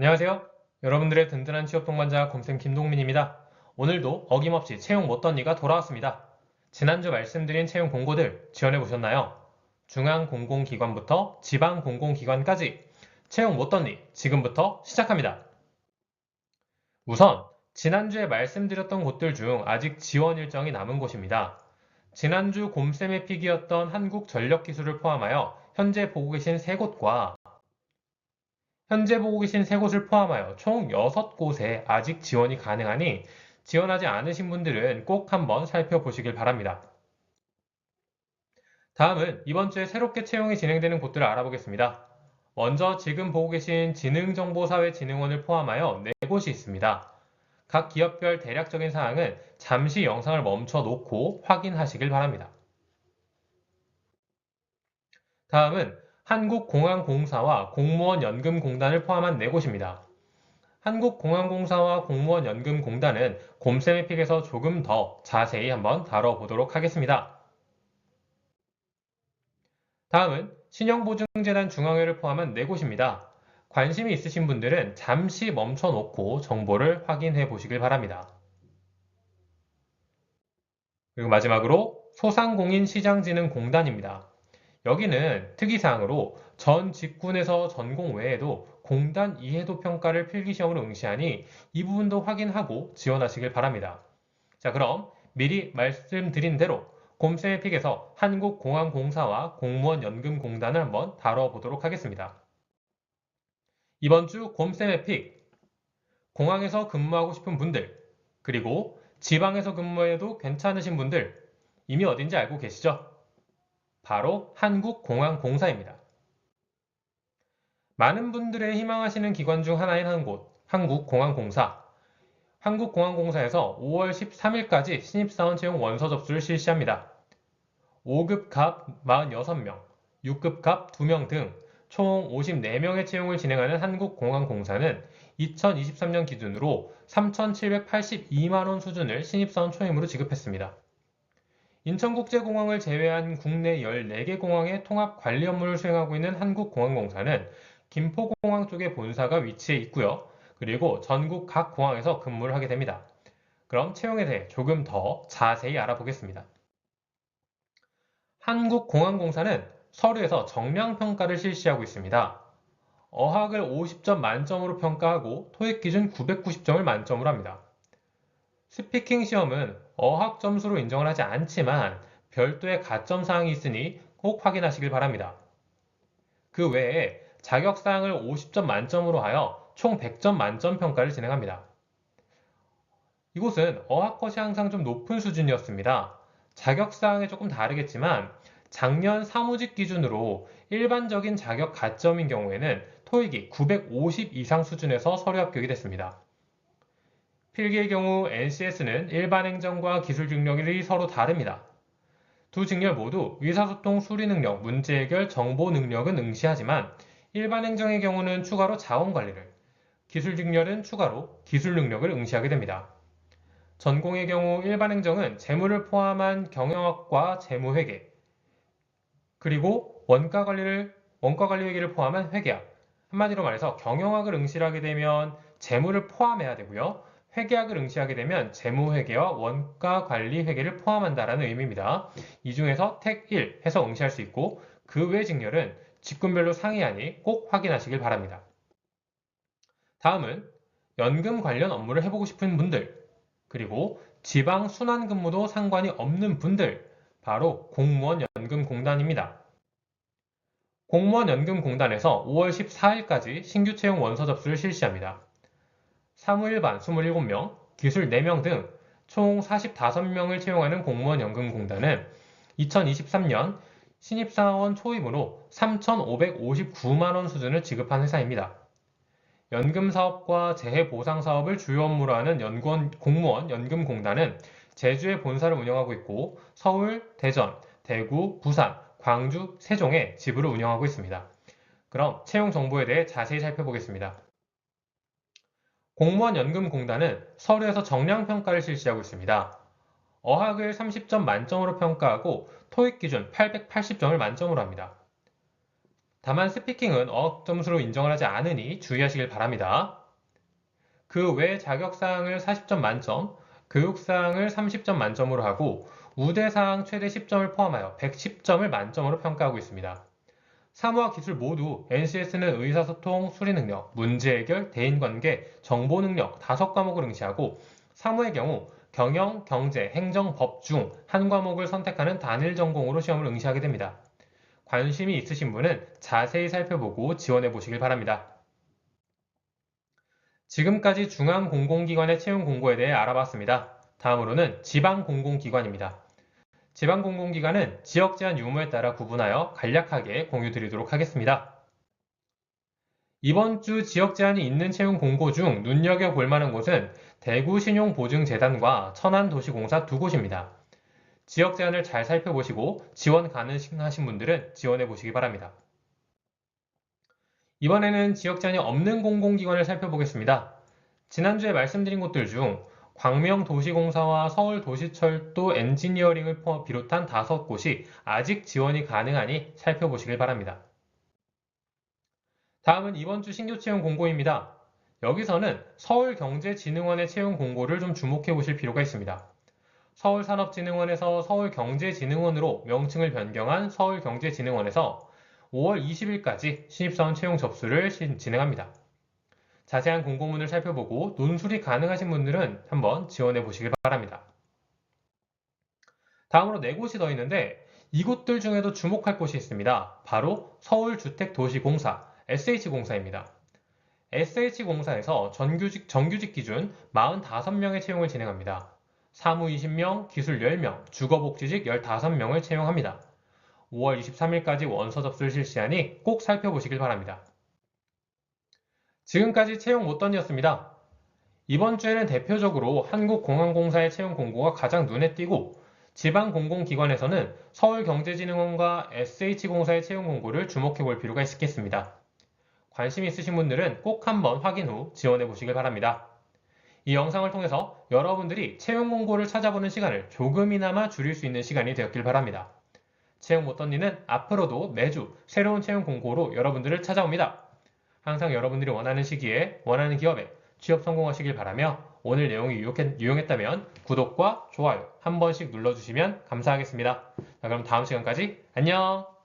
안녕하세요. 여러분들의 든든한 취업 동반자 곰쌤 김동민입니다. 오늘도 어김없이 채용 못던니가 돌아왔습니다. 지난주 말씀드린 채용 공고들 지원해 보셨나요? 중앙 공공기관부터 지방 공공기관까지 채용 못던니 지금부터 시작합니다. 우선 지난주에 말씀드렸던 곳들 중 아직 지원 일정이 남은 곳입니다. 지난주 곰쌤의 픽이었던 한국전력기술을 포함하여 현재 보고 계신 세 곳과 현재 보고 계신 세 곳을 포함하여 총 6곳에 아직 지원이 가능하니 지원하지 않으신 분들은 꼭 한번 살펴보시길 바랍니다. 다음은 이번 주에 새롭게 채용이 진행되는 곳들을 알아보겠습니다. 먼저 지금 보고 계신 지능정보사회진흥원을 포함하여 4곳이 있습니다. 각 기업별 대략적인 사항은 잠시 영상을 멈춰 놓고 확인하시길 바랍니다. 다음은 한국공항공사와 공무원연금공단을 포함한 4곳입니다. 한국공항공사와 공무원연금공단은 곰쌤의 픽에서 조금 더 자세히 한번 다뤄보도록 하겠습니다. 다음은 신용보증재단 중앙회를 포함한 4곳입니다. 관심이 있으신 분들은 잠시 멈춰 놓고 정보를 확인해 보시길 바랍니다. 그리고 마지막으로 소상공인시장진흥공단입니다. 여기는 특이사항으로 전 직군에서 전공 외에도 공단 이해도 평가를 필기시험으로 응시하니 이 부분도 확인하고 지원하시길 바랍니다. 자, 그럼 미리 말씀드린 대로 곰쌤의 픽에서 한국공항공사와 공무원연금공단을 한번 다뤄보도록 하겠습니다. 이번 주 곰쌤의 픽, 공항에서 근무하고 싶은 분들, 그리고 지방에서 근무해도 괜찮으신 분들, 이미 어딘지 알고 계시죠? 바로 한국공항공사입니다. 많은 분들의 희망하시는 기관 중 하나인 한 곳, 한국공항공사. 한국공항공사에서 5월 13일까지 신입사원 채용 원서 접수를 실시합니다. 5급 갑 46명, 6급 갑 2명 등 총 54명의 채용을 진행하는 한국공항공사는 2023년 기준으로 3,782만원 수준을 신입사원 초임으로 지급했습니다. 인천국제공항을 제외한 국내 14개 공항의 통합 관리 업무를 수행하고 있는 한국공항공사는 김포공항 쪽에 본사가 위치해 있고요. 그리고 전국 각 공항에서 근무를 하게 됩니다. 그럼 채용에 대해 조금 더 자세히 알아보겠습니다. 한국공항공사는 서류에서 정량평가를 실시하고 있습니다. 어학을 50점 만점으로 평가하고 토익 기준 990점을 만점으로 합니다. 스피킹 시험은 어학 점수로 인정을 하지 않지만 별도의 가점 사항이 있으니 꼭 확인하시길 바랍니다. 그 외에 자격 사항을 50점 만점으로 하여 총 100점 만점 평가를 진행합니다. 이곳은 어학 컷이 항상 좀 높은 수준이었습니다. 자격 사항이 조금 다르겠지만 작년 사무직 기준으로 일반적인 자격 가점인 경우에는 토익이 950 이상 수준에서 서류 합격이 됐습니다. 필기의 경우 NCS는 일반 행정과 기술 능력이 서로 다릅니다. 두 직렬 모두 의사소통 수리 능력, 문제 해결, 정보 능력은 응시하지만 일반 행정의 경우는 추가로 자원 관리를, 기술 직렬은 추가로 기술 능력을 응시하게 됩니다. 전공의 경우 일반 행정은 재무를 포함한 경영학과 재무회계, 그리고 원가 관리를 원가 관리 회계를 포함한 회계학. 한마디로 말해서 경영학을 응시하게 되면 재무를 포함해야 되고요. 회계학을 응시하게 되면 재무회계와 원가관리회계를 포함한다라는 의미입니다. 이 중에서 택 1 해서 응시할 수 있고 그 외 직렬은 직군별로 상이하니 꼭 확인하시길 바랍니다. 다음은 연금 관련 업무를 해보고 싶은 분들 그리고 지방 순환 근무도 상관이 없는 분들 바로 공무원 연금공단입니다. 공무원 연금공단에서 5월 14일까지 신규 채용 원서 접수를 실시합니다. 사무일반 27명, 기술 4명 등 총 45명을 채용하는 공무원 연금공단은 2023년 신입사원 초임으로 3,559만원 수준을 지급한 회사입니다. 연금사업과 재해보상사업을 주요 업무로 하는 연구원, 공무원 연금공단은 제주에 본사를 운영하고 있고 서울, 대전, 대구, 부산, 광주, 세종에 지부를 운영하고 있습니다. 그럼 채용 정보에 대해 자세히 살펴보겠습니다. 공무원 연금공단은 서류에서 정량평가를 실시하고 있습니다. 어학을 30점 만점으로 평가하고 토익 기준 880점을 만점으로 합니다. 다만 스피킹은 어학 점수로 인정을 하지 않으니 주의하시길 바랍니다. 그 외 자격사항을 40점 만점, 교육사항을 30점 만점으로 하고 우대사항 최대 10점을 포함하여 110점을 만점으로 평가하고 있습니다. 사무와 기술 모두 NCS는 의사소통, 수리 능력, 문제 해결, 대인관계, 정보 능력 5과목을 응시하고 사무의 경우 경영, 경제, 행정, 법 중 한 과목을 선택하는 단일 전공으로 시험을 응시하게 됩니다. 관심이 있으신 분은 자세히 살펴보고 지원해 보시길 바랍니다. 지금까지 중앙공공기관의 채용 공고에 대해 알아봤습니다. 다음으로는 지방공공기관입니다. 지방공공기관은 지역 제한 유무에 따라 구분하여 간략하게 공유 드리도록 하겠습니다. 이번 주 지역 제한이 있는 채용 공고 중 눈여겨볼 만한 곳은 대구 신용보증재단과 천안도시공사 두 곳입니다. 지역 제한을 잘 살펴보시고 지원 가능하신 분들은 지원해 보시기 바랍니다. 이번에는 지역 제한이 없는 공공기관을 살펴보겠습니다. 지난주에 말씀드린 곳들 중 광명도시공사와 서울도시철도 엔지니어링을 비롯한 다섯 곳이 아직 지원이 가능하니 살펴보시길 바랍니다. 다음은 이번 주 신규 채용 공고입니다. 여기서는 서울경제진흥원의 채용 공고를 좀 주목해 보실 필요가 있습니다. 서울산업진흥원에서 서울경제진흥원으로 명칭을 변경한 서울경제진흥원에서 5월 20일까지 신입사원 채용 접수를 진행합니다. 자세한 공고문을 살펴보고 논술이 가능하신 분들은 한번 지원해 보시길 바랍니다. 다음으로 네 곳이 더 있는데 이곳들 중에도 주목할 곳이 있습니다. 바로 서울주택도시공사, SH공사입니다. SH공사에서 정규직, 정규직 기준 45명의 채용을 진행합니다. 사무 20명, 기술 10명, 주거복지직 15명을 채용합니다. 5월 23일까지 원서 접수를 실시하니 꼭 살펴보시길 바랍니다. 지금까지 채용 못던이었습니다. 이번 주에는 대표적으로 한국공항공사의 채용 공고가 가장 눈에 띄고 지방 공공기관에서는 서울경제진흥원과 SH공사의 채용 공고를 주목해 볼 필요가 있겠습니다. 관심 있으신 분들은 꼭 한번 확인 후 지원해 보시길 바랍니다. 이 영상을 통해서 여러분들이 채용 공고를 찾아보는 시간을 조금이나마 줄일 수 있는 시간이 되었길 바랍니다. 채용 못던니는 앞으로도 매주 새로운 채용 공고로 여러분들을 찾아옵니다. 항상 여러분들이 원하는 시기에 원하는 기업에 취업 성공하시길 바라며 오늘 내용이 유용했 다면 구독과 좋아요 한 번씩 눌러주시면 감사하겠습니다. 자, 그럼 다음 시간까지 안녕!